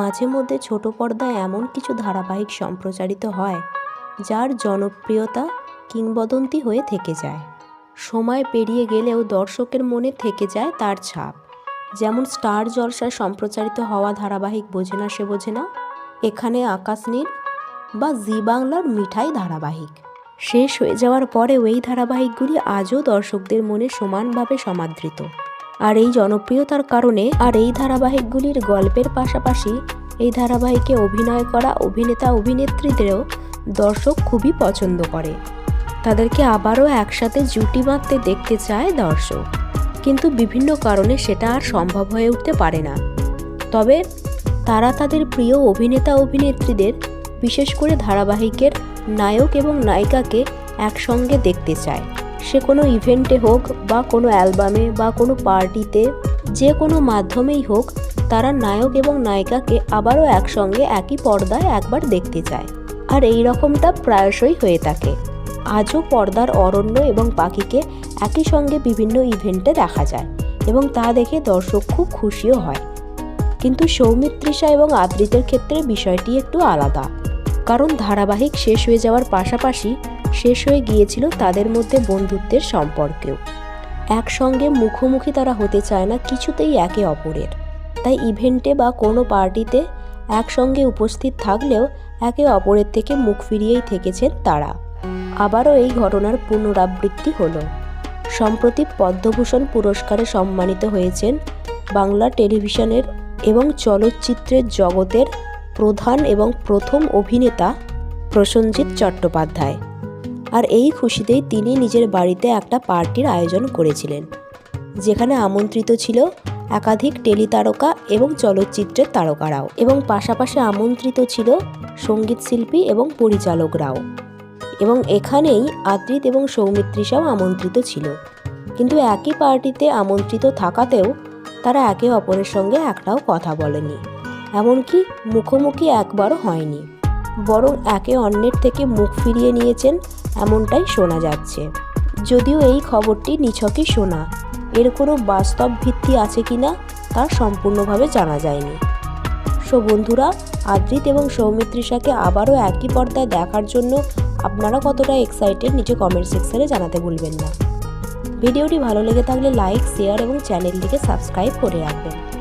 মাঝে মধ্যে ছোট পর্দায় এমন কিছু ধারাবাহিক সম্প্রচারিত হয়, যার জনপ্রিয়তা কিংবদন্তি হয়ে থেকে যায়। সময় পেরিয়ে গেলেও দর্শকের মনে থেকে যায় তার ছাপ। যেমন স্টার জলসায় সম্প্রচারিত হওয়া ধারাবাহিক বোঝে না সে বোঝে না, এখানে আকাশ নীল বা জি বাংলার মিঠাই ধারাবাহিক। শেষ হয়ে যাওয়ার পরেও এই ধারাবাহিকগুলি আজও দর্শকদের মনে সমানভাবে সমাদৃত। আর এই জনপ্রিয়তার কারণে আর এই ধারাবাহিকগুলির গল্পের পাশাপাশি এই ধারাবাহিকে অভিনয় করা অভিনেতা অভিনেত্রীদেরও দর্শক খুবই পছন্দ করে। তাদেরকে আবারও একসাথে জুটি বাঁধতে দেখতে চায় দর্শক। কিন্তু বিভিন্ন কারণে সেটা আর সম্ভব হয়ে উঠতে পারে না। তবে তারা তাদের প্রিয় অভিনেতা অভিনেত্রীদের বিশেষ করে ধারাবাহিকের নায়ক এবং নায়িকাকে একসঙ্গে দেখতে চায়। সে কোনো ইভেন্টে হোক বা কোনো অ্যালবামে বা কোনো পার্টিতে, যে কোনো মাধ্যমেই হোক, তারা নায়ক এবং নায়িকাকে আবারও একসঙ্গে একই পর্দায় একবার দেখতে চায়। আর এই রকমটা প্রায়শই হয়ে থাকে। আজও পর্দার অরণ্য এবং পাখিকে একই সঙ্গে বিভিন্ন ইভেন্টে দেখা যায় এবং তা দেখে দর্শক খুব খুশিও হয়। কিন্তু সৌমিত্রিষা এবং আদ্রিতের ক্ষেত্রে বিষয়টি একটু আলাদা। কারণ ধারাবাহিক শেষ হয়ে যাওয়ার পাশাপাশি শেষ হয়ে গিয়েছিল তাদের মধ্যে বন্ধুত্বের সম্পর্কেও। একসঙ্গে মুখোমুখি তারা হতে চায় না, কিছুতেই একে অপরের। তাই ইভেন্টে বা কোনো পার্টিতে একসঙ্গে উপস্থিত থাকলেও একে অপরের থেকে মুখ ফিরিয়েই থেকেছেন তারা। আবারও এই ঘটনার পুনরাবৃত্তি হলো। সম্প্রতি পদ্মভূষণ পুরস্কারে সম্মানিত হয়েছেন বাংলা টেলিভিশনের এবং চলচ্চিত্রের জগতের প্রধান এবং প্রথম অভিনেতা প্রসেনজিৎ চট্টোপাধ্যায়। আর এই খুশিতেই তিনি নিজের বাড়িতে একটা পার্টির আয়োজন করেছিলেন, যেখানে আমন্ত্রিত ছিল একাধিক টেলি তারকা এবং চলচ্চিত্রের তারকারাও এবং পাশাপাশি আমন্ত্রিত ছিল সংগীত শিল্পী এবং পরিচালকরাও। এবং এখানেই আদ্রিত এবং সৌমিত্রিষাও আমন্ত্রিত ছিল। কিন্তু একই পার্টিতে আমন্ত্রিত থাকাতেও তারা একে অপরের সঙ্গে একটাও কথা বলেনি, এমনকি মুখোমুখি একবারও হয়নি। বরং একে অন্যের থেকে মুখ ফিরিয়ে নিয়েছেন এমনটাই শোনা যাচ্ছে। যদিও এই খবরটি নিছকই শোনা, এর কোনো বাস্তব ভিত্তি আছে কি না তা সম্পূর্ণভাবে জানা যায়নি। সো বন্ধুরা, আদ্রিত এবং সৌমিত্রিষাকে আবারও একই পর্দায় দেখার জন্য আপনারা কতটা এক্সাইটেড নিচে কমেন্ট সেকশনে জানাতে ভুলবেন না। ভিডিওটি ভালো লেগে থাকলে লাইক শেয়ার এবং চ্যানেলটিকে সাবস্ক্রাইব করে রাখবেন।